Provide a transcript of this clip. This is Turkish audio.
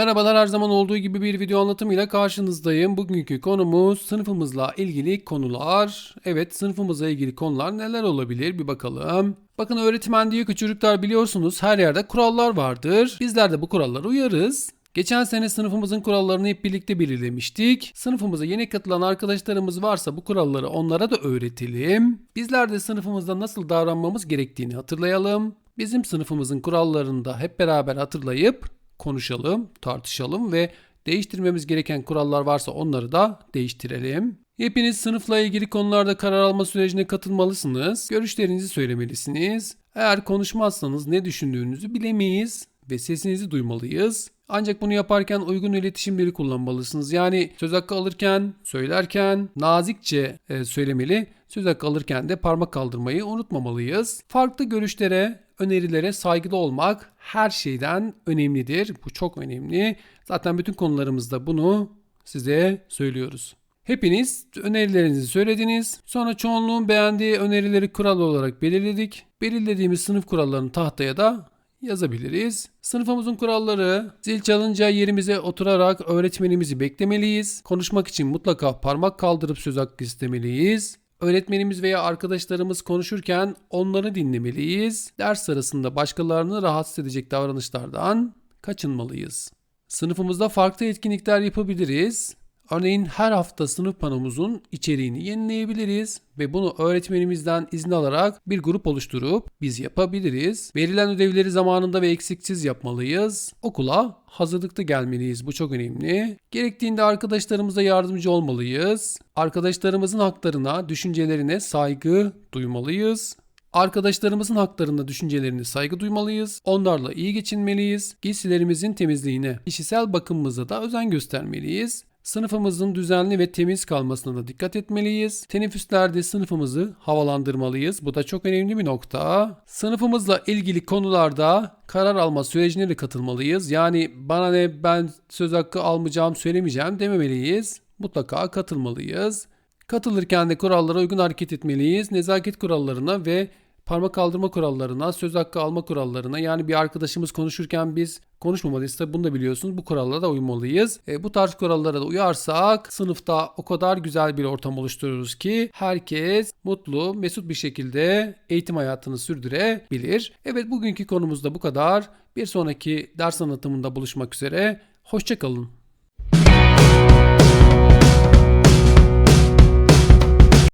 Merhabalar her zaman olduğu gibi bir video anlatımıyla karşınızdayım. Bugünkü konumuz sınıfımızla ilgili konular. Evet sınıfımızla ilgili konular neler olabilir bir bakalım. Bakın öğretmen diyor ki çocuklar biliyorsunuz her yerde kurallar vardır. Bizler de bu kurallara uyarız. Geçen sene sınıfımızın kurallarını hep birlikte belirlemiştik. Sınıfımıza yeni katılan arkadaşlarımız varsa bu kuralları onlara da öğretelim. Bizler de sınıfımızda nasıl davranmamız gerektiğini hatırlayalım. Bizim sınıfımızın kurallarını da hep beraber hatırlayıp konuşalım, tartışalım ve değiştirmemiz gereken kurallar varsa onları da değiştirelim. Hepiniz sınıfla ilgili konularda karar alma sürecine katılmalısınız. Görüşlerinizi söylemelisiniz. Eğer konuşmazsanız ne düşündüğünüzü bilemeyiz ve sesinizi duymalıyız. Ancak bunu yaparken uygun iletişimleri kullanmalısınız. Yani söz hakkı alırken, söylerken nazikçe e, söylemeli. Söz hakkı alırken de parmak kaldırmayı unutmamalıyız. Farklı görüşlere, önerilere saygılı olmak her şeyden önemlidir. Bu çok önemli. Zaten bütün konularımızda bunu size söylüyoruz. Hepiniz önerilerinizi söylediniz. Sonra çoğunluğun beğendiği önerileri kural olarak belirledik. Belirlediğimiz sınıf kurallarını tahtaya da yazabiliriz. Sınıfımızın kuralları zil çalınca yerimize oturarak öğretmenimizi beklemeliyiz. Konuşmak için mutlaka parmak kaldırıp söz hakkı istemeliyiz. Öğretmenimiz veya arkadaşlarımız konuşurken onları dinlemeliyiz. Ders sırasında başkalarını rahatsız edecek davranışlardan kaçınmalıyız. Sınıfımızda farklı etkinlikler yapabiliriz. Örneğin her hafta sınıf panomuzun içeriğini yenileyebiliriz ve bunu öğretmenimizden izin alarak bir grup oluşturup biz yapabiliriz. Verilen ödevleri zamanında ve eksiksiz yapmalıyız. Okula hazırlıklı gelmeliyiz. Bu çok önemli. Gerektiğinde arkadaşlarımıza yardımcı olmalıyız. Arkadaşlarımızın haklarına, düşüncelerine saygı duymalıyız. Arkadaşlarımızın haklarına, düşüncelerine saygı duymalıyız. Onlarla iyi geçinmeliyiz. Giysilerimizin temizliğine, kişisel bakımımıza da özen göstermeliyiz. Sınıfımızın düzenli ve temiz kalmasına da dikkat etmeliyiz. Teneffüslerde sınıfımızı havalandırmalıyız. Bu da çok önemli bir nokta. Sınıfımızla ilgili konularda karar alma sürecine de katılmalıyız. Yani bana ne ben söz hakkı almayacağım, söylemeyeceğim dememeliyiz. Mutlaka katılmalıyız. Katılırken de kurallara uygun hareket etmeliyiz. Nezaket kurallarına ve parmak kaldırma kurallarına, söz hakkı alma kurallarına yani bir arkadaşımız konuşurken biz konuşmamalıyız. Tabi bunu da biliyorsunuz. Bu kurallara da uymalıyız. E, bu tarz kurallara da uyarsak sınıfta o kadar güzel bir ortam oluştururuz ki herkes mutlu, mesut bir şekilde eğitim hayatını sürdürebilir. Evet bugünkü konumuz da bu kadar. Bir sonraki ders anlatımında buluşmak üzere. Hoşçakalın.